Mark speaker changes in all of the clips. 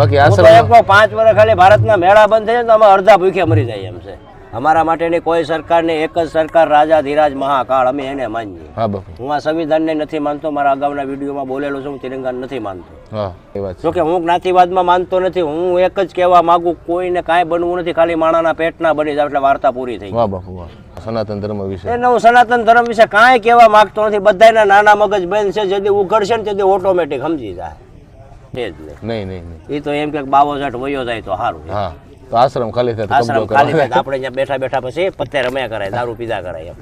Speaker 1: બાકી આશ્રમ
Speaker 2: પાંચ વર્ષ ખાલી ભારતના મેળા બંધ થઈ જાય તો અમે અડધા ભૂખ્યા મરી જાય એમ છે. અમારા માટેની કોઈ સરકારને એક જ સરકાર રાજા ધીરાજ મહાકાળ અમે એને માનીએ.
Speaker 1: હા બાપુ.
Speaker 2: હું આ સંવિધાનને નથી માનતો મારા અગાઉના વિડીયોમાં બોલેલો છું હું તિરંગાને નથી માનતો. જોકે હું જ્ઞાતિવાદમાં માનતો નથી હું એક જ કહેવા માંગુ કોઈને કાંઈ બનવું નથી ખાલી માણાના પેટના બની જાય એટલે વાર્તા પૂરી થઈ
Speaker 1: વાહ બાપુ સનાતન ધર્મ વિશે.
Speaker 2: એને હું સનાતન ધર્મ વિશે કાંઈ કહેવા માંગતો નથી બધાના નાના મગજ બંધ છે જેથી ઉઘડશે ને તેથી ઓટોમેટિક સમજી જાય. એ જ નહીં.
Speaker 1: નહીં નહીં નહીં.
Speaker 2: એ તો એમ કે બાવો જાટ વયો જાય તો સારું
Speaker 1: હા તો આશ્રમ ખાલી થાય
Speaker 2: આશ્રમ ખાલી થાય આપણે ત્યાં બેઠા બેઠા પછી પત્તે રમ્યા કરાય દારૂ પીધા કરાય એમ.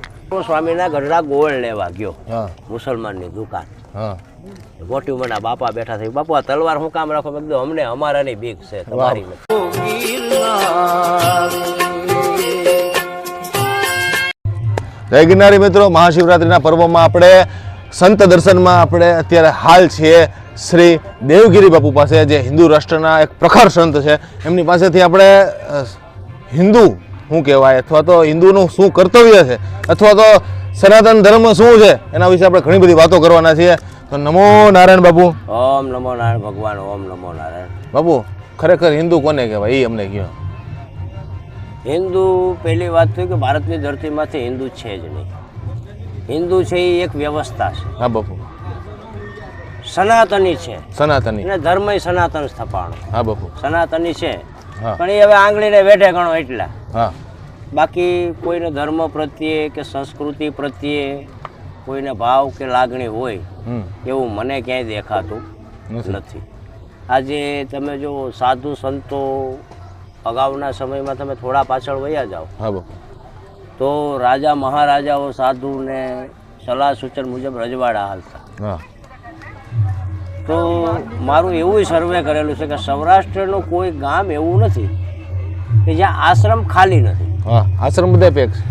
Speaker 2: સ્વામીના ગઢડા ગોળ લેવા ગયો મુસલમાનની દુકાન.
Speaker 1: હા.
Speaker 2: મને બાપા બેઠા થઈ બાપુ આ તલવાર હું કામ રાખો? મેં કીધું અમને અમારાની બીક છે તમારી
Speaker 1: જય ગિરનારી મિત્રો મહાશિવરાત્રિના પર્વમાં આપણે સંત દર્શનમાં આપણે અત્યારે હાલ છીએ. શ્રી દેવગીરી બાપુ પાસે જે હિન્દુ રાષ્ટ્રના એક પ્રખર સંત છે એમની પાસેથી આપણે હિન્દુ શું કહેવાય? અથવા તો હિન્દુનું શું કર્તવ્ય છે? અથવા તો સનાતન ધર્મ શું છે? એના વિશે આપણે ઘણી બધી વાતો કરવાના છીએ. તો નમો નારાયણ બાપુ.
Speaker 2: ઓમ નમો નારાયણ ભગવાન ઓમ નમો નારાયણ.
Speaker 1: બાપુ ખરેખર હિન્દુ કોને કહેવાય? એ અમને કહો.
Speaker 2: હિન્દુ પહેલી વાત થઈ કે ભારતની ધરતીમાંથી હિન્દુ છે જ નહીં. હિન્દુ છે એ એક વ્યવસ્થા છે.
Speaker 1: હા બાપુ.
Speaker 2: સનાતની છે.
Speaker 1: સનાતની.
Speaker 2: અને ધર્મ સનાતન સ્થપાણો
Speaker 1: હા બાપુ.
Speaker 2: સનાતની છે. પણ એ હવે આંગળીને વેઠે ગણો એટલા.
Speaker 1: હા.
Speaker 2: બાકી કોઈને ધર્મ પ્રત્યે કે સંસ્કૃતિ પ્રત્યે કોઈને ભાવ કે લાગણી હોય એવું મને ક્યાંય દેખાતું
Speaker 1: નથી.
Speaker 2: આજે તમે જો સાધુ સંતો અગાઉના સમયમાં તમે થોડા પાછળ વયા જાઓ તો રાજા મહારાજાઓ સાધુને સલાહ સૂચન મુજબ રજવાડા હાલતા. તો મારું એવું સર્વે કરેલું છે કે સૌરાષ્ટ્રનું કોઈ ગામ એવું નથી કે જ્યાં આશ્રમ ખાલી નથી.
Speaker 1: હા આશ્રમ બધા પેક છે.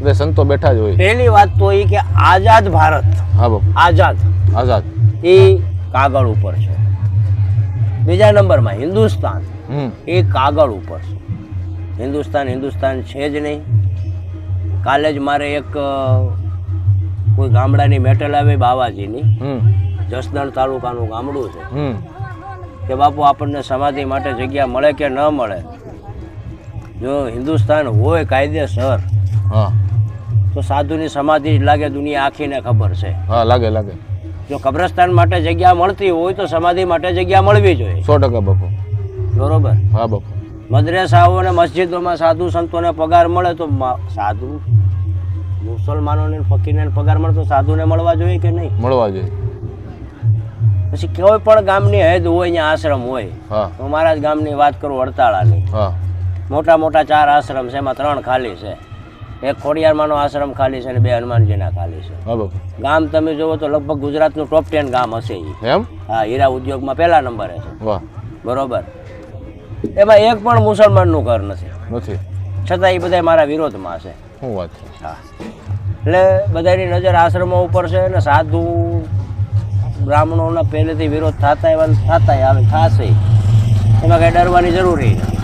Speaker 1: બધા સંતો બેઠા જ હોય.
Speaker 2: પહેલી વાત તો એ કે આઝાદ ભારત.
Speaker 1: હા બાપુ.
Speaker 2: આઝાદ.
Speaker 1: આઝાદ.
Speaker 2: એ કાગળ ઉપર છે. બીજા નંબરમાં હિન્દુસ્તાન. એ કાગળ ઉપર છે. હિન્દુસ્તાન હિન્દુસ્તાન છે જ નહીં. કાલે જ મારે એક કોઈ ગામડાની મેટલ આવી બાવાજીની. જસદણ તાલુકાનું ગામડું છે. કે બાપુ આપણને સમાધિ માટે જગ્યા મળે કે ન મળે? જો હિન્દુસ્તાન હોય કાયદેસર
Speaker 1: હા.
Speaker 2: તો સાધુની સમાધિ જ લાગે દુનિયા આખીને ખબર છે.
Speaker 1: હા લાગે લાગે.
Speaker 2: જો કબ્રસ્તાન માટે જગ્યા મળતી હોય તો સમાધિ માટે જગ્યા મળવી જોઈએ.
Speaker 1: સો ટકા બાપુ.
Speaker 2: બરોબર?
Speaker 1: હા બાપુ.
Speaker 2: મદ્રેસાઓ અને મસ્જિદોમાં સાધુ સંતોને પગાર મળે તો સાધુ મુસલમાનોને ફકીરને પગાર મળે તો સાધુને મળવા જોઈએ કે નહીં?
Speaker 1: મળવા જોઈએ.
Speaker 2: પછી કોઈ પણ ગામની હેદ હોય અહીંયા આશ્રમ હોય
Speaker 1: હા.
Speaker 2: મારા જ ગામની વાત કરું વડતાળાની
Speaker 1: હા.
Speaker 2: મોટા મોટા ચાર આશ્રમ છે એમાં ત્રણ ખાલી છે. એક ખોડિયારમાંનો આશ્રમ ખાલી છે અને બે હનુમાનજીના ખાલી છે. ગામ તમે જુઓ તો લગભગ ગુજરાતનું ટોપ ટેન ગામ હશે
Speaker 1: એમ?
Speaker 2: હા હીરા ઉદ્યોગમાં પહેલા નંબરે છે. બરોબર. એમાં એક પણ મુસલમાનનું ઘર નથી.
Speaker 1: નથી.
Speaker 2: છતાં એ બધા મારા વિરોધમાં છે.
Speaker 1: શું વાત છે
Speaker 2: હા. એટલે બધાની નજર આશ્રમો ઉપર છે અને સાધુ બ્રાહ્મણોના પહેલેથી વિરોધ થતા એવા થતા આવે થશે. એમાં કાંઈ ડરવાની જરૂરી નથી.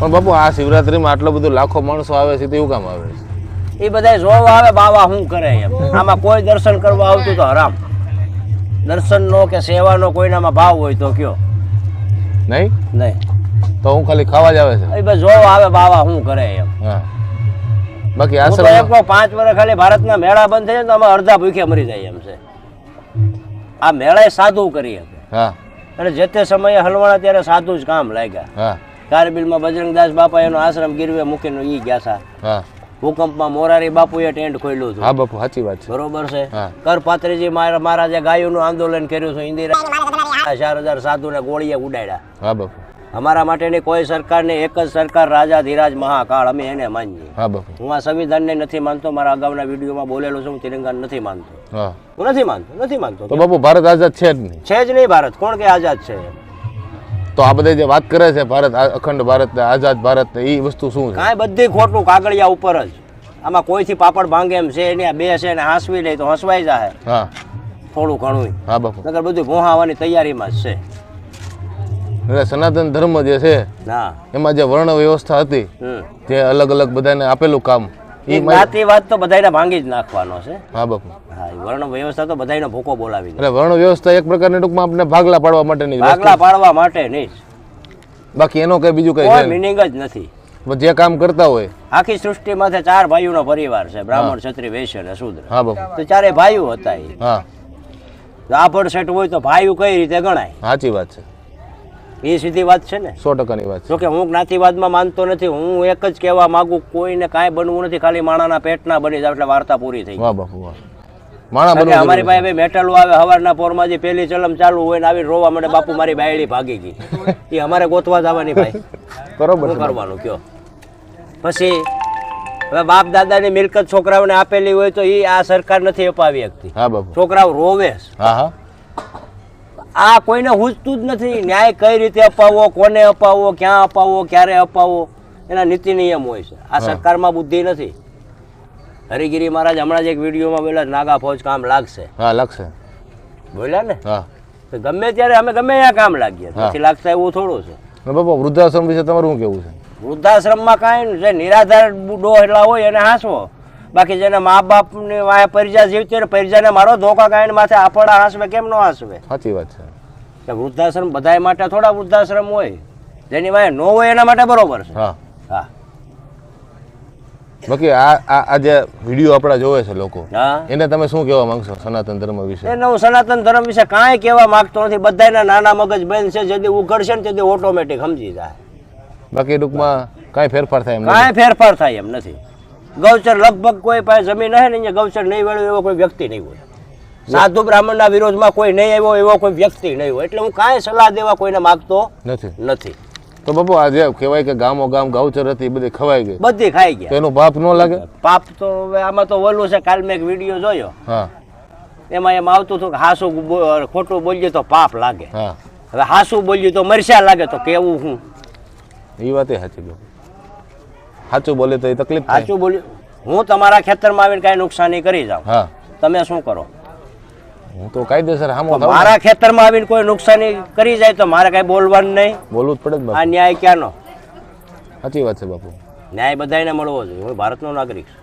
Speaker 1: પણ બાપુ આ શિવરાત્રીમાં આટલો બધો લાખો માણસો આવે છે તેવું કામ આવે છે?
Speaker 2: એ બધા જોવા આવે બાવા શું કરે એમ. આમાં કોઈ દર્શન કરવા આવતું તો હરામ. દર્શનનો કે સેવાનો કોઈનામાં ભાવ હોય તો કયો?
Speaker 1: નહીં?
Speaker 2: નહીં.
Speaker 1: તો હું ખાલી ખાવા જ આવે છે?
Speaker 2: એ બધા જોવા આવે બાવા શું કરે એમ.
Speaker 1: બાકી આશ્રમ
Speaker 2: પાંચ વર્ષ ખાલી ભારતના મેળા બંધ થઈ જાય તો અમે અડધા ભૂખ્યા મરી જાય એમ છે. આ મેળાએ સાધુ કરી શકે. અને જે તે સમયે હલવાણા ત્યારે સાધુ જ કામ લાગ્યા. કારબિલમાં બજરંગદાસ બાપા એનો આશ્રમ ગીરવે મૂકીને ઈ ગયા હતા ભૂકંપમાં મોરારી બાપુએ ટેન્ટ ખોલ્યું હતું.
Speaker 1: હા બાપુ સાચી વાત છે.
Speaker 2: બરોબર છે. કરપાત્રીજી મારા મહારાજે ગાયોનું આંદોલન કર્યું છે ઇન્દિરા. ચાર હજાર સાધુને ગોળીએ ઉડાડ્યા.
Speaker 1: હા બાપુ.
Speaker 2: અમારા માટેની કોઈ સરકારને એક જ સરકાર રાજા ધીરાજ મહાકાળ અમે એને માનીએ.
Speaker 1: હું
Speaker 2: આ સંવિધાનને નથી માનતો મારા અગાઉના વિડીયોમાં બોલેલો છું હું તિરંગા નથી માનતો.
Speaker 1: હું.
Speaker 2: નથી માનતો નથી માનતો.
Speaker 1: તો બાપુ ભારત આઝાદ છે જ નહીં.
Speaker 2: છે જ નહીં ભારત. કોણ કે આઝાદ છે?
Speaker 1: તો આ બધા જે વાત કરે છે ભારત અખંડ ભારત આઝાદ ભારત એ વસ્તુ શું છે?
Speaker 2: કાંઈ બધી ખોટું કાગળિયા ઉપર જ. આમાં કોઈથી પાપડ ભાંગે એમ છે ને બે છે ને હાંસવી લે તો હસવાઈ જાય થોડું ઘણું
Speaker 1: હા બાપુ.
Speaker 2: નકર બધું ભોહાવાની તૈયારીમાં જ છે.
Speaker 1: એટલે સનાતન ધર્મ જે છે એમાં જે વર્ણ વ્યવસ્થા હતી જે અલગ અલગ બધાને આપેલું કામ.
Speaker 2: એ જ્ઞાતિવાદ તો બધાને ભાંગી જ નાખવાનો છે.
Speaker 1: હા બાપુ.
Speaker 2: હા વર્ણ વ્યવસ્થા તો બધાનો ભૂકો બોલાવી
Speaker 1: એટલે વર્ણ વ્યવસ્થા એક પ્રકારની ટૂંકમાં આપણે ભાગલા પાડવા માટેની
Speaker 2: ભાગલા પાડવા માટે નહીં
Speaker 1: બાકી એનો કઈ બીજું કઈ
Speaker 2: મિનિંગ જ નથી.
Speaker 1: જે કામ કરતા હોય.
Speaker 2: આખી સૃષ્ટિ સૃષ્ટિમાંથી ચાર ભાઈઓનો પરિવાર છે બ્રાહ્મણ ક્ષત્રિય વૈશ્ય અને શૂદ્ર.
Speaker 1: હા બાપુ.
Speaker 2: તો ચારે ભાઈઓ હતા એ.
Speaker 1: હા.
Speaker 2: આભણ સેટ હોય તો ભાઈઓ કઈ રીતે ગણાય?
Speaker 1: સાચી વાત છે.
Speaker 2: એ સીધી વાત છે ને?
Speaker 1: સો ટકાની વાત
Speaker 2: જોકે હું જ્ઞાતિવાદમાં માનતો નથી હું એક જ કહેવા માંગુ કોઈને કાંઈ બનવું નથી ખાલી માણાના પેટના બની જાય એટલે વાર્તા પૂરી થઈ
Speaker 1: વાહ બાપુ વાહ.
Speaker 2: અમારી પાસે મેટલો આવે સવારના પોરમાં જે પેલી ચલમ ચાલુ હોય ને આવી રોવા માટે બાપુ મારી બાયડી ભાગી ગઈ. એ અમારે ગોતવા જવાની ભાઈ.
Speaker 1: બરોબર
Speaker 2: કરવાનું કયો? પછી હવે બાપ દાદાની મિલકત છોકરાઓને આપેલી હોય તો એ આ સરકાર નથી અપાવી શકતી. છોકરાઓ રોવે
Speaker 1: હા હા.
Speaker 2: આ કોઈને હુજતું જ નથી. ન્યાય કઈ રીતે અપાવવો કોને અપાવવો ક્યાં અપાવવો ક્યારે અપાવવો એના નીતિ નિયમ હોય છે. આ સરકારમાં બુદ્ધિ નથી. હરિગીરી મહારાજ હમણાં જ એક વિડીયોમાં બોલ્યા નાગા ફોજ કામ લાગશે.
Speaker 1: હા લાગશે.
Speaker 2: બોલ્યા ને?
Speaker 1: હા.
Speaker 2: તો ગમે ત્યારે અમે ગમે ત્યાં કામ લાગીએ. પછી લાગતા એવું થોડું છે.
Speaker 1: અને વૃદ્ધાશ્રમ વિશે તમારું શું કેવું છે?
Speaker 2: વૃદ્ધાશ્રમમાં કાંઈ. જે નિરાધાર ડોહલા હોય એને હાંસવો. બાકી જેને મા બાપની વાંહે પરિજા જીવતી હોય ને પરિજાને મારો ધોકા ગાયન માથે આપડા હાંસવે કેમ ન હાંસવે?
Speaker 1: સાચી વાત છે.
Speaker 2: કે વૃદ્ધાશ્રમ બધાય માટે થોડા વૃદ્ધાશ્રમ હોય જેની વાય ન હોય એના માટે બરોબર છે.
Speaker 1: હા.
Speaker 2: હા.
Speaker 1: બાકી આ આ જે વીડિયો આપણા જોવે છે લોકો
Speaker 2: હા.
Speaker 1: એને તમે શું કહેવા માંગશો સનાતન ધર્મ વિશે?
Speaker 2: એને હું સનાતન ધર્મ વિશે કાંઈ કહેવા માંગતો નથી. બધાના નાના મગજ બંધ છે જેથી ઉઘડશે ને તેથી ઓટોમેટિક સમજી જાય.
Speaker 1: બાકી ટૂંકમાં કાંઈ ફેરફાર થાય એમ
Speaker 2: કાંઈ ફેરફાર થાય એમ નથી. ગૌચર લગભગ કોઈ પાસે જમીન હે ને અહીંયા ગૌચર નહીં વેળવે એવો કોઈ વ્યક્તિ નહીં હોય. સાધુ બ્રાહ્મણના વિરોધમાં કોઈ નહીં આવ્યો એવો કોઈ વ્યક્તિ નહીં હોય. એટલે હું કાંઈ સલાહ દેવા કોઈને માગતો
Speaker 1: નથી.
Speaker 2: નથી.
Speaker 1: તો બાપુ આ જે કહેવાય કે ગામો ગામ ગાવચર હતી બધી ખવાઈ ગઈ.
Speaker 2: બધી ખાઈ ગયા.
Speaker 1: એનું પાપ ન લાગે?
Speaker 2: પાપ તો હવે આમાં તો ઓલું છે કાલ મેં એક વીડિયો જોયો.
Speaker 1: હા.
Speaker 2: એમાં એમ આવતું હતું કે હાસું ખોટું બોલીએ તો પાપ લાગે.
Speaker 1: હા.
Speaker 2: હવે હાસુ બોલ્યું તો મરસા લાગે તો કેવું હું?
Speaker 1: એ વાત સાચી બાપુ. સાચું બોલે તો એ તકલીફ
Speaker 2: સાચું બોલ્યું. હું તમારા ખેતરમાં આવીને કાંઈ નુકસાની કરી જાઉં.
Speaker 1: હા.
Speaker 2: તમે શું કરો?
Speaker 1: હું તો કાયદેસર હામો ને.
Speaker 2: મારા ખેતરમાં આવીને કોઈ નુકસાની કરી જાય તો મારે કાંઈ બોલવાનું નહીં.
Speaker 1: બોલવું જ પડે
Speaker 2: આ ન્યાય ક્યાંનો?
Speaker 1: સાચી વાત છે બાપુ.
Speaker 2: ન્યાય બધાને મળવો જોઈએ. હું ભારતનો નાગરિક છું.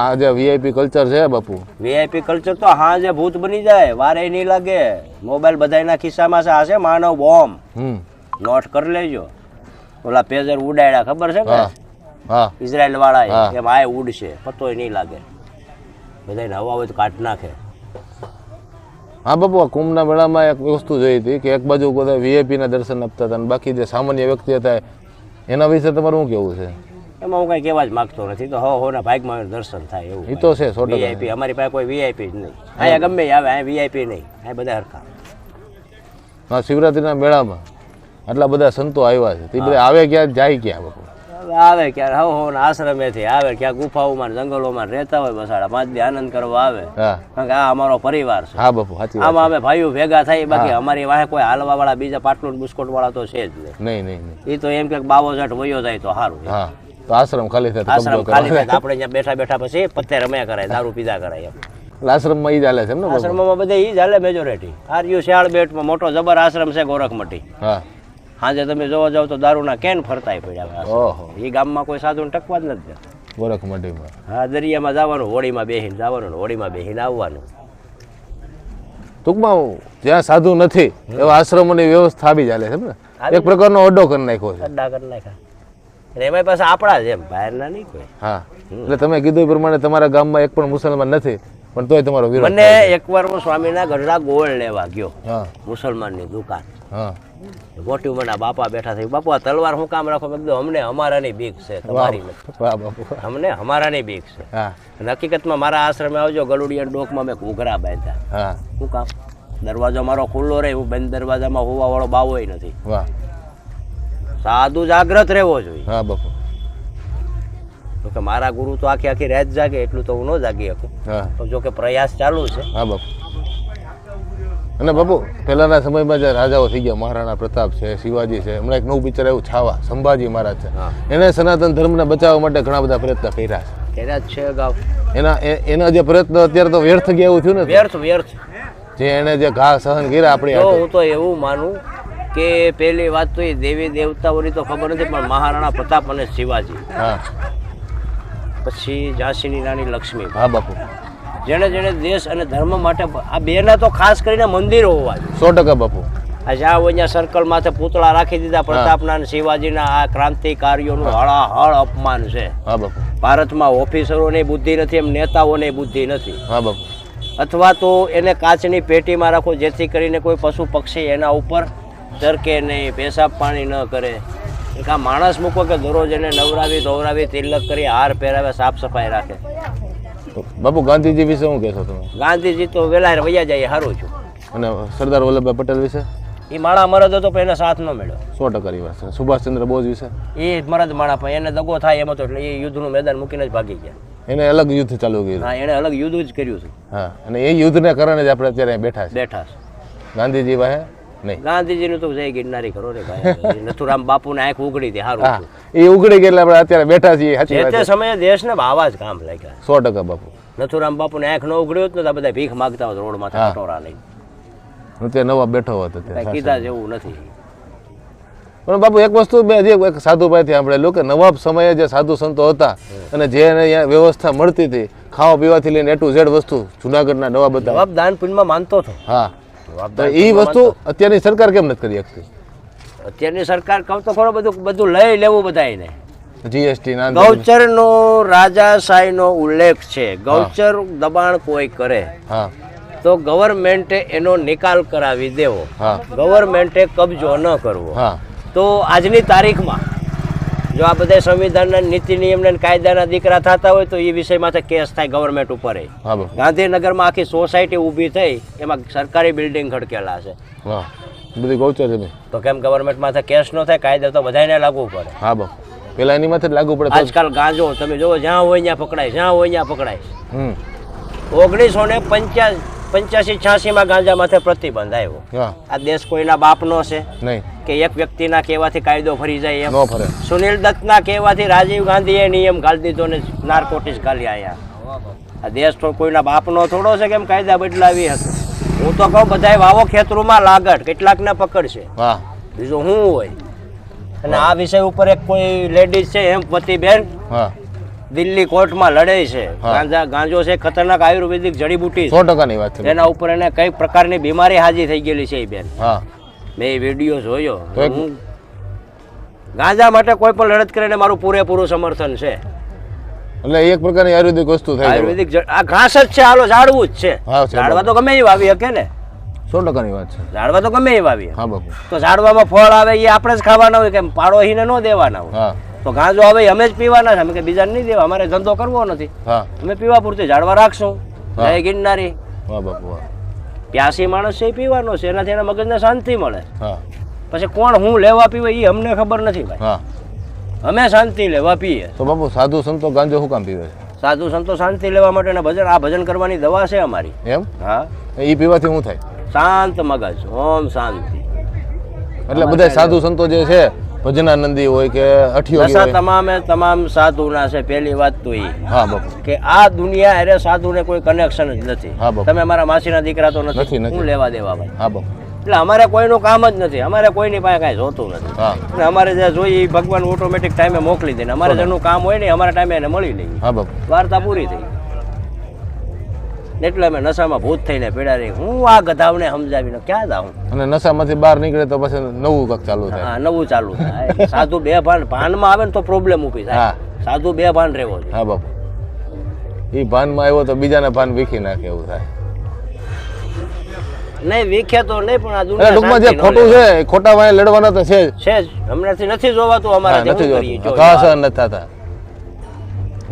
Speaker 1: આ જે વીઆઈપી કલ્ચર છે બાપુ.
Speaker 2: વીઆઈપી કલ્ચર તો હા જે ભૂત બની જાય વારે નહીં લાગે. મોબાઈલ બધાના ખિસ્સામાં છે આ છે માનવ બોમ્બ.
Speaker 1: હમ.
Speaker 2: નોટ કરી લેજો. ઓલા પેજર ઉડાડ્યા ખબર છે
Speaker 1: હા
Speaker 2: કે?
Speaker 1: હા
Speaker 2: ઇઝરાયલ વાળા
Speaker 1: હા.
Speaker 2: એમ આ ઉડશે પતોય નહીં લાગે. બધાને હવા હોય તો કાઢ નાખે.
Speaker 1: હા બાપુ આ કુંભના મેળામાં એક વસ્તુ જોઈ હતી કે એક બાજુ બધા વીઆઈપીના દર્શન આપતા હતા અને બાકી જે સામાન્ય વ્યક્તિ હતા એના વિશે તમારું શું કેવું છે?
Speaker 2: એમાં હું કાંઈ કહેવા જ માગતો નથી. તો હો હોના ભાગમાં દર્શન થાય એવું
Speaker 1: એ તો છે સો
Speaker 2: વીઆઈપી અમારી પાસે કોઈ વીઆઈપી જ નહીં. અહીંયા ગમે આવે અહીંયા વીઆઈપી નહીં. અહીંયા બધા હરખા.
Speaker 1: શિવરાત્રીના મેળામાં આટલા બધા સંતો આવ્યા છે. તે બધા આવે ક્યાં? જાય ક્યાં બાપુ?
Speaker 2: આવે ક્યારે? હવ હોના આશ્રમેથી આવે. ક્યાં ગુફાઓમાં જંગલોમાં રહેતા હોય બસાડા. પાંચ દી આનંદ કરવા આવે. કારણ કે આ અમારો પરિવાર છે.
Speaker 1: હા બાપુ સાચી
Speaker 2: આમાં અમે ભાઈઓ ભેગા થાય બાકી અમારી વાહે કોઈ હાલવા વાળા બીજા પાટલું બુસ્કોટ વાળા તો છે જ નહીં.
Speaker 1: નહીં
Speaker 2: એ તો એમ કે બાવો જટ વયો જાય તો સારું
Speaker 1: હા. તો આશ્રમ ખાલી થાય
Speaker 2: આશ્રમ ખાલી થાય આપણે અહીંયા બેઠા બેઠા પછી પત્તે રમ્યા કરાય દારૂ પીધા કરાય એમ.
Speaker 1: આશ્રમમાં ઈ ચાલે છે એમ ને
Speaker 2: આશ્રમમાં બધે ઈ ચાલે મેજોરિટી મેજોરિટી આર્યુ શિયાળ બેટમાં મોટો જબર આશ્રમ છે ગોરખમટી.
Speaker 1: હા.
Speaker 2: સાંજે તમે જોવા જાવ તો દારૂના કેન ફરતાય પડ્યા
Speaker 1: ઓહો.
Speaker 2: એ ગામમાં કોઈ સાધુને ટકવા જ નથી.
Speaker 1: ગોરખ મંડીમાં.
Speaker 2: હા દરિયામાં જવાનું હોળીમાં બેહીને જવાનું હોળીમાં બેહીને આવવાનું.
Speaker 1: ટૂંકમાં જ્યાં સાધુ નથી એવા આશ્રમોની વ્યવસ્થા આવી ચાલે છે ને? એક પ્રકારનો અડ્ડો કરી નાખ્યો છે.
Speaker 2: અડ્ડા કરી નાખ્યા. એમાં પાસે આપણા જ એમ બહારના નહીં કોઈ.
Speaker 1: હા. એટલે તમે કીધું એ પ્રમાણે તમારા ગામમાં એક પણ મુસલમાન નથી. પણ તોય તમારો વિરોધ
Speaker 2: મને એકવાર હું સ્વામીના ગઢડા ગોળ લેવા ગયો મુસલમાનની દુકાન. ઉંમરના બાપા બેઠા થઈ બાપુ આ તલવાર હું કામ રાખો? મેં કીધું અમને અમારાની બીક છે તમારી. અમને અમારાની બીક છે. અને હકીકતમાં મારા આશ્રમે આવજો ગલુડિયા ડોકમાં મેં ઘૂઘરા બાંધ્યા. શું કામ? દરવાજો મારો ખુલ્લો રહે હું બંધ દરવાજામાં હોવા વાળો બાવો નથી.
Speaker 1: સાદુ
Speaker 2: સાદું જાગ્રત રહેવો જોઈએ.
Speaker 1: હા બાપુ.
Speaker 2: તો કે મારા ગુરુ તો આખી આખી રાત જાગે એટલું તો હું ન જાગી શકું. તો જો કે પ્રયાસ ચાલુ છે.
Speaker 1: હા બાપુ. અને બાપુ પહેલાના સમયમાં જે રાજાઓ થઈ ગયા મહારાણા પ્રતાપ છે શિવાજી છે હમણાં એક નવું પિક્ચર આવ્યું છાવા સંભાજી મહારાજ છે. એને સનાતન ધર્મને બચાવવા માટે ઘણા બધા પ્રયત્ન કર્યા
Speaker 2: કર્યા જ છે અગાઉ.
Speaker 1: એના એના જે પ્રયત્ન અત્યારે તો વ્યર્થ ગયા એવું થયું ને?
Speaker 2: વ્યર્થ વ્યર્થ.
Speaker 1: જે એને જે ઘા સહન કર્યા આપણે
Speaker 2: હું તો એવું માનું કે પહેલી વાત તો એ દેવી દેવતાઓની તો ખબર નથી પણ મહારાણા પ્રતાપ અને શિવાજી.
Speaker 1: હા.
Speaker 2: પછી ઝાંસીની રાણી લક્ષ્મી.
Speaker 1: હા બાપુ.
Speaker 2: જેણે જેણે દેશ અને ધર્મ માટે આ બેના તો ખાસ કરીને મંદિર હોવા
Speaker 1: સો ટકા બાપુ.
Speaker 2: આ જ્યાં હોય ત્યાં સર્કલ માથે પૂતળા રાખી દીધા પ્રતાપના અને શિવાજીના આ ક્રાંતિકારીઓનું હળાહળ અપમાન છે.
Speaker 1: હા બાપુ.
Speaker 2: ભારતમાં ઓફિસરોને બુદ્ધિ નથી એમ નેતાઓની બુદ્ધિ નથી.
Speaker 1: હા બાપુ.
Speaker 2: અથવા તો એને કાચની પેટીમાં રાખો જેથી કરીને કોઈ પશુ પક્ષી એના ઉપર ચરકે નહીં પેશાબ પાણી ન કરે. એક આ માણસ મૂકો કે દરરોજ એને નવરાવી ધોવરાવી તિલક કરી હાર પહેરાવે સાફ સફાઈ રાખે.
Speaker 1: તો બાપુ ગાંધીજી વિશે શું કહેશો તમે?
Speaker 2: ગાંધીજી તો વેલા વૈયા જાય હારું છું.
Speaker 1: અને સરદાર વલ્લભભાઈ પટેલ વિશે?
Speaker 2: એ માળા મરદ હતો પણ એને સાથ ન મળ્યો.
Speaker 1: સો ટકા વાત છે. સુભાષચંદ્ર બોઝ વિશે?
Speaker 2: એ મરદ માણા પણ એને દગો થાય એમ હતો એટલે એ યુદ્ધનું મેદાન મૂકીને જ ભાગી ગયા.
Speaker 1: એને અલગ યુદ્ધ ચાલુ કર્યું.
Speaker 2: હા એણે અલગ યુદ્ધ જ કર્યું છે.
Speaker 1: હા અને એ યુદ્ધને કારણે જ આપણે અત્યારે બેઠા છે
Speaker 2: બેઠા છે.
Speaker 1: ગાંધીજી વાહે નહીં.
Speaker 2: ગાંધીજીનું તો જય ગિરનારી કરો રે ભાઈ. નથુરામ બાપુને આંખ ઉગડી હતી
Speaker 1: સારું એ ઉગડી ગયેલા આપણે અત્યારે બેઠા છીએ સાચી વાત
Speaker 2: તે સમયે દેશને આવા જ કામ લાગ્યા.
Speaker 1: સો ટકા બાપુ.
Speaker 2: નથુરામ બાપુને આંખ ન ને તો બધા ભીખ માગતા હોત રોડમાંથી
Speaker 1: હા.
Speaker 2: કટોરા લઈ
Speaker 1: હું ત્યાં નવા બેઠો હતો
Speaker 2: કીધા જેવું નથી.
Speaker 1: પણ બાપુ એક વસ્તુ મેં હજી એક સાધુભાઈથી સાંભળેલું કે નવાબ સમયે જે સાધુ સંતો હતા અને જે વ્યવસ્થા મળતી હતી ખાવા પીવાથી લઈને એ ટુ ઝેડ વસ્તુ જુનાગઢના નવાબ હતા.
Speaker 2: નવાબ દાન પુણ્યમાં માનતો હતો.
Speaker 1: હા. તો એ વસ્તુ અત્યારની સરકાર કેમ નથી કરી શકતી?
Speaker 2: અત્યારની સરકાર કહું તો ખરો બધું બધું લઈ લેવું બધાને
Speaker 1: જીએસટી ના
Speaker 2: ગૌચરનો રાજાશાહીનો ઉલ્લેખ છે. ગૌચર દબાણ કોઈ કરે
Speaker 1: હા.
Speaker 2: તો ગવર્મેન્ટે એનો નિકાલ કરાવી દેવો. ગવર્મેન્ટે કબજો ન કરવો.
Speaker 1: હા.
Speaker 2: તો આજની તારીખમાં જો આ બધા સંવિધાનના નીતિ નિયમના ને કાયદાના દીકરા થતા હોય તો એ વિષયમાંથી કેસ થાય ગવર્મેન્ટ ઉપર. ગાંધીનગરમાં આખી સોસાયટી ઊભી થઈ એમાં સરકારી બિલ્ડિંગ ખડકેલા છે.
Speaker 1: બધી ગૌચર છે
Speaker 2: તો કેમ ગવર્મેન્ટમાંથી કેસ ન થાય કાયદા તો બધાને લાગુ પડે.
Speaker 1: હા બાપુ પેલા એની માથે લાગુ પડે
Speaker 2: આજકાલ ગાંજો તમે જોવો જ્યાં હોય ત્યાં પકડાય જ્યાં હોય ત્યાં પકડાય. ઓગણીસો ને પંચ્યાસી પંચ્યાસી છ્યાસીમાં ગાંજા માથે પ્રતિબંધ આવ્યો. આ દેશ કોઈના બાપનો છે?
Speaker 1: નહીં.
Speaker 2: કે એક વ્યક્તિના કહેવાથી કાયદો ફરી જાય એમ?
Speaker 1: ન ફરે
Speaker 2: સુનિલ દત્તના કહેવાથી રાજીવ ગાંધીએ નિયમ ઘાલી દીધો ને નાર્કોટિક્સ ઘાલી આયા. આ દેશ તો કોઈના બાપનો થોડો છે કેમ કાયદા બદલાવી હશે? હું તો કહું બધાય વાવો ખેતરોમાં લાગટ કેટલાકને પકડશે. બીજું શું હોય? અને આ વિષય ઉપર એક કોઈ લેડીઝ છે એમ
Speaker 1: બેન?
Speaker 2: દિલ્હી કોર્ટમાં લડે છે. ગાંજા ગાંજો છે ખતરનાક આયુર્વેદિક જડીબુટી
Speaker 1: સો ટકાની વાત
Speaker 2: છે.
Speaker 1: છે
Speaker 2: એના ઉપર એને કઈ પ્રકારની બીમારી હાજી થઈ ગયેલી છે એ બેન. મેં એ વીડિયો જોયો. હું ગાંજા માટે કોઈ પણ લડત કરીને મારું પૂરેપૂરું સમર્થન છે.
Speaker 1: એટલે એક પ્રકારની આયુર્વેદિક વસ્તુ થાય
Speaker 2: આયુર્વેદિક આ ઘાસ જ છે હાલો ઝાડવું જ છે. ઝાડવા તો ગમે એ વાવી શકે ને.
Speaker 1: સો ટકાની વાત છે.
Speaker 2: ઝાડવા તો ગમે એ વાવી
Speaker 1: હા બાપુ.
Speaker 2: તો ઝાડવામાં ફળ આવે એ આપણે જ ખાવાના હોય કે પાડોહીને ન દેવાના હોય.
Speaker 1: હા.
Speaker 2: તો ગાંજો આવે અમે જ પીવાના છે. અમે કે બીજાને નહીં દેવા. અમારે ધંધો કરવો નથી. અમે પીવા પૂરતી ઝાડવા રાખશું. જય ગિરનારી. પ્યાસી માણસ છે એ પીવાનો છે. એનાથી એના મગજને શાંતિ મળે. પછી કોણ હું લેવા પીવે એ અમને ખબર નથી ભાઈ. અમે શાંતિ લેવા પીએ.
Speaker 1: તો બાપુ સાધુ સંતો ગાંજો શું કામ પીવે
Speaker 2: સાધુ સંતો શાંતિ લેવા માટેના ભજન આ ભજન કરવાની દવા છે અમારી.
Speaker 1: એમ?
Speaker 2: હા.
Speaker 1: એ પીવાથી શું થાય?
Speaker 2: શાંત મગજ. ઓમ શાંતિ.
Speaker 1: એટલે બધા સાધુ સંતો જે છે ભજનાનંદી હોય કે અઠિયોગી હોય.
Speaker 2: તમામે તમામ સાધુના છે પહેલી વાત તો એ
Speaker 1: હા બાપુ
Speaker 2: કે આ દુનિયા અરે સાધુને કોઈ કનેક્શન જ નથી.
Speaker 1: હા, બાપુ.
Speaker 2: તમે મારા માસીના દીકરા તો
Speaker 1: નથી.
Speaker 2: હું લેવા દેવા ભાઈ.
Speaker 1: હા બાપુ
Speaker 2: એટલે અમારે કોઈનું કામ જ નથી. અમારે કોઈની પાસે કાંઈ જોતું નથી. અને અમારે જે જોઈએ ભગવાન ઓટોમેટિક ટાઈમે મોકલી દે ને. અમારે જેનું કામ હોય ને અમારા ટાઈમે એને મળી લઈએ
Speaker 1: હા બાપુ
Speaker 2: વાર્તા પૂરી થઈ. એટલે અમે નશામાં ભૂત થઈને પીડા રહી. હું આ ગધાવને સમજાવીને ક્યાં જાઉં?
Speaker 1: અને નશામાંથી બહાર નીકળે તો પછી નવું કંઈક ચાલુ થાય.
Speaker 2: હા નવું ચાલુ થાય. સાધુ બે ભાન ભાનમાં આવે ને તો પ્રોબ્લેમ ઊભી થાય. સાધુ બે ભાન રહેવો
Speaker 1: હા બાપુ. એ ભાનમાં આવ્યો તો બીજાને ભાન વીખી નાખે એવું થાય.
Speaker 2: નહીં વીખે તો નહીં પણ આ દુનિયા
Speaker 1: ટૂંકમાં જે ખોટું છે ખોટા વાંહે લડવાના તો છે જ.
Speaker 2: છે જ. હમણાંથી નથી જોવાતું અમારે
Speaker 1: નથી
Speaker 2: જોવાતું. કરીએ
Speaker 1: જોતું
Speaker 2: જો.
Speaker 1: ઘા
Speaker 2: યાર.
Speaker 1: સહન નથી થતા.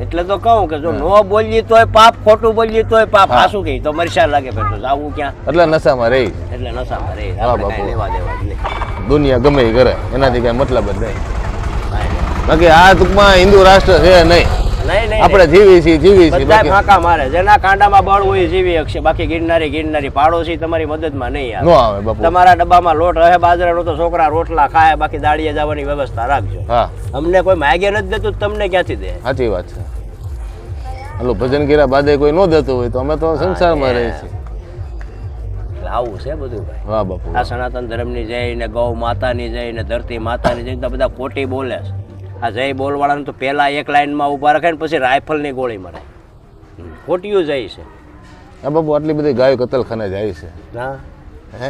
Speaker 2: એટલે તો કહું કે જો નો બોલીએ તોય પાપ ખોટું બોલીએ તોય પાપ. આસું કહી? તો મરશા લાગે પણ આવું ક્યાં?
Speaker 1: એટલે નશામાં રહી.
Speaker 2: એટલે નશામાં રહી. લેવા દેવા
Speaker 1: દુનિયા ગમે કરે. એનાથી કઈ મતલબ જ નહીં. બાકી આ ટૂંકમાં હિન્દુ રાષ્ટ્ર છે નહીં. આપણે જીવી છીએ જીવી છીએ
Speaker 2: બધા ફાંકા મારે. જેના કાંડામાં બળ હોય જીવી શકશે. બાકી ગિરનારી ગિરનારી પાડોશી તમારી મદદમાં નહીં
Speaker 1: નો
Speaker 2: આવે
Speaker 1: આવે બાપુ.
Speaker 2: તમારા ડબ્બામાં લોટ રહે બાજરાનો તો છોકરા રોટલા ખાય બાકી દાડીએ જવાની વ્યવસ્થા રાખજો.
Speaker 1: હા.
Speaker 2: અમને કોઈ માગે નથી દેતું તમને ક્યાંથી દે?
Speaker 1: સાચી વાત છે. હાલું ભજન કર્યા બાદે કોઈ ન દેતું હોય તો અમે તો સંસારમાં રહીએ છીએ.
Speaker 2: આવું છે બધું ભાઈ.
Speaker 1: વાહ બાપુ.
Speaker 2: આ સનાતન ધર્મની જય ને ગૌ માતાની જય ને ધરતી માતાની જય બધા ખોટી બોલે છે. આ જય બોલવાળાને તો પહેલા એક લાઇનમાં ઊભા રાખે ને પછી રાઇફલની ગોળી મારે. ખોટિયું જાય છે.
Speaker 1: હા બાબુ આટલી બધી ગાયો કતલખાને જાય છે.
Speaker 2: હા.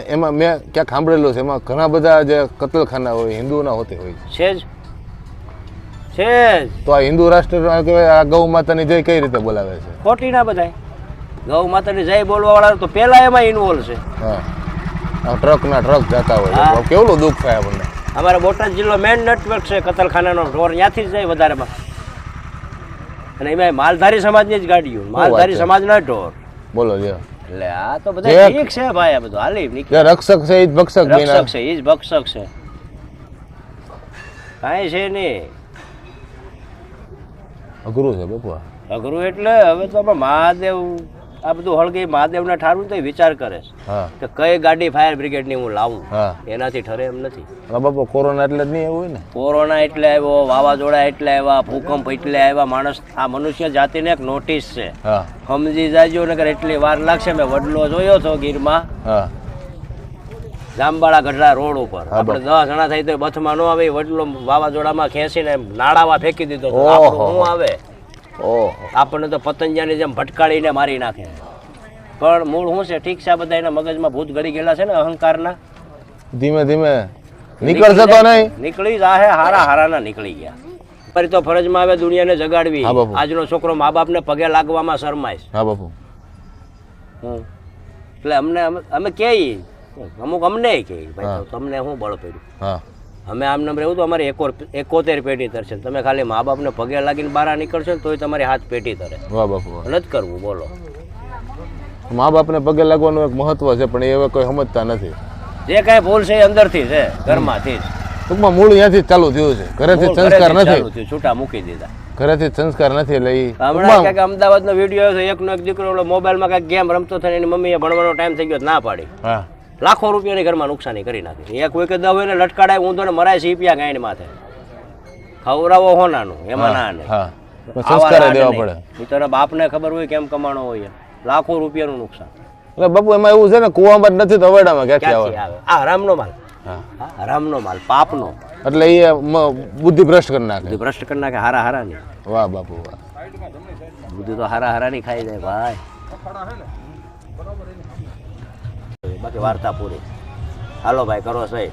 Speaker 1: એમાં મેં ક્યાંક સાંભળેલું છે એમાં ઘણા બધા જે કતલખાના હોય હિન્દુઓના હોતે હોય.
Speaker 2: છે જ. છે જ.
Speaker 1: તો આ હિન્દુ રાષ્ટ્ર આ ગૌ માતાની જય કઈ રીતે બોલાવે છે?
Speaker 2: ખોટી ના બધાય. ગૌ માતાની જય બોલવા વાળા તો પેલા એમાં ઇન્વોલ્વ છે.
Speaker 1: હા. આ ટ્રકના ટ્રક જતા હોય. કેવડું દુઃખ થાય આપણને?
Speaker 2: અમારા બોટાદ જિલ્લો મેઇન નેટવર્ક છે કતલખાનાનો ઢોર. ત્યાંથી જ જાય વધારેમાં. અને એમાં માલધારી સમાજની જ ગાડીઓ. માલધારી. સમાજના ઢોર.
Speaker 1: બોલો જે
Speaker 2: એટલે આ તો બધા ઠીક છે ભાઈ આ બધું હાલી
Speaker 1: રક્ષક છે જ ભક્ષક
Speaker 2: રક્ષક છે જ ભક્ષક છે. કાંઈ છે નહીં.
Speaker 1: અઘરું છે બાપુ
Speaker 2: અઘરું એટલે હવે તો આપણે મહાદેવ આ બધું હળગી મહાદેવને ઠારું તો વિચાર કરે. કે કઈ ગાડી ફાયર બ્રિગેડની હું લાવું? એનાથી ઠરે એમ નથી.
Speaker 1: બાપુ કોરોના એટલે જ નહીં એવું ને?
Speaker 2: કોરોના એટલે આવ્યો વાવાઝોડા એટલે આવ્યા ભૂકંપ એટલે આવ્યા. માણસ આ મનુષ્ય જાતિને એક નોટિસ છે. સમજી જાજો નગર એટલી વાર લાગશે. મેં વડલો જોયો છો ગીરમાં?
Speaker 1: માં
Speaker 2: જામબાળા ગઢડા રોડ ઉપર. આપણે દસ જણા થઈ તો બથમાં ન આવે વડલો વાવાઝોડામાં ખેંચીને નાળામાં ફેંકી દીધો હું આવે?
Speaker 1: ઓહો
Speaker 2: આપણને તો પતંગિયાની જેમ ભટકાળીને મારી નાખે. પણ મૂળ શું છે? ઠીક છે બધા એના મગજમાં ભૂત ગળી ગયેલા છે ને અહંકારના?
Speaker 1: ધીમે ધીમે. નીકળશે તો નહીં.
Speaker 2: નીકળી જાહે હારા હારાના નીકળી ગયા. ફરી તો ફરજમાં આવે દુનિયાને જગાડવી. આજનો છોકરો મા બાપને પગે લાગવામાં શરમાય
Speaker 1: હા બાપુ.
Speaker 2: એટલે અમને અમે- કે અમુક અમને કે ભાઈ. તમને શું બળ પડ્યું?
Speaker 1: હા.
Speaker 2: અમે આમ નંબર એવું તો અમારી એકોર એકોતેર પેઢી તરશે તમે ખાલી મા બાપને પગે લાગીને બહાર નીકળશો ને તોય તમારી હાથ પેટી તરે.
Speaker 1: વાહ બાપુ
Speaker 2: નથી કરવું બોલો.
Speaker 1: મા બાપને પગે લાગવાનું એક મહત્વ છે પણ એ હવે કોઈ સમજતા નથી.
Speaker 2: જે કાંઈ ભૂલ છે એ અંદરથી છે ઘરમાંથી જ.
Speaker 1: ટૂંકમાં મૂળ ત્યાંથી ચાલુ થયું છે. ઘરેથી સંસ્કાર નથી.
Speaker 2: છૂટા મૂકી દીધા.
Speaker 1: ઘરેથી સંસ્કાર નથી લઈ
Speaker 2: હમણાં ક્યાંક અમદાવાદનો વીડિયો આવ્યો એકનો એક દીકરો મોબાઈલ મોબાઈલમાં કાંઈક ગેમ રમતો થઈને એની મમ્મીએ ભણવાનો ટાઈમ થઈ ગયો ના પાડી.
Speaker 1: હા.
Speaker 2: લાખો રૂપિયાની ઘરમાં નુકસાની કરી નાખી. એક કોઈ કે દવે ને લટકાડાય ઊંધો ને મરાય સીપિયા ગાયને માથે. ખવડાવો હોનાનું એમાં ના ને
Speaker 1: હા. દેવા પડે.
Speaker 2: બાપને ખબર હોય કેમ કમાણો હોય. લાખો રૂપિયાનું નુકસાન.
Speaker 1: એટલે બાપુ એમાં એવું છે ને કુવામાં જ નથી તો અવેડામાં ક્યાંથી આવે?
Speaker 2: આ હરામનો માલ. હરામનો પાપનો.
Speaker 1: એટલે એ બુદ્ધિ ભ્રષ્ટ કરી નાખે.
Speaker 2: ભ્રષ્ટ કરી નાખે હારા હારાની
Speaker 1: વાહ બાપુ વાહ.
Speaker 2: બધું તો હારા હારાની ખાઈ જાય ભાઈ. બાકી વાર્તા પૂરી. હાલો ભાઈ કરો સહી.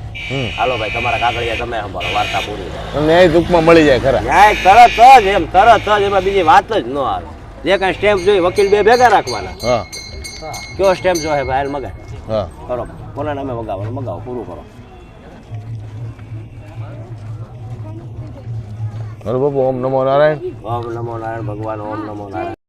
Speaker 2: હાલો ભાઈ તમારા કાગળિયા તમે સંભાળો વાર્તા પૂરી
Speaker 1: ન્યાય ટૂંકમાં મળી જાય ખરા.
Speaker 2: ન્યાય તરત જ એમ તરત જ એમાં બીજી વાત જ ન આવે. જે કાંઈ સ્ટેમ્પ જોઈ વકીલ બે ભેગા રાખવાના. કયો સ્ટેમ્પ જોઈએ ભાઈ મગાય. કરો. કોના નામે મગાવવાનું? મગાવો પૂરું કરો.
Speaker 1: બરોબર બાપુ ઓમ નમો નારાયણ.
Speaker 2: ઓમ નમો નારાયણ ભગવાન ઓમ નમો નારાયણ.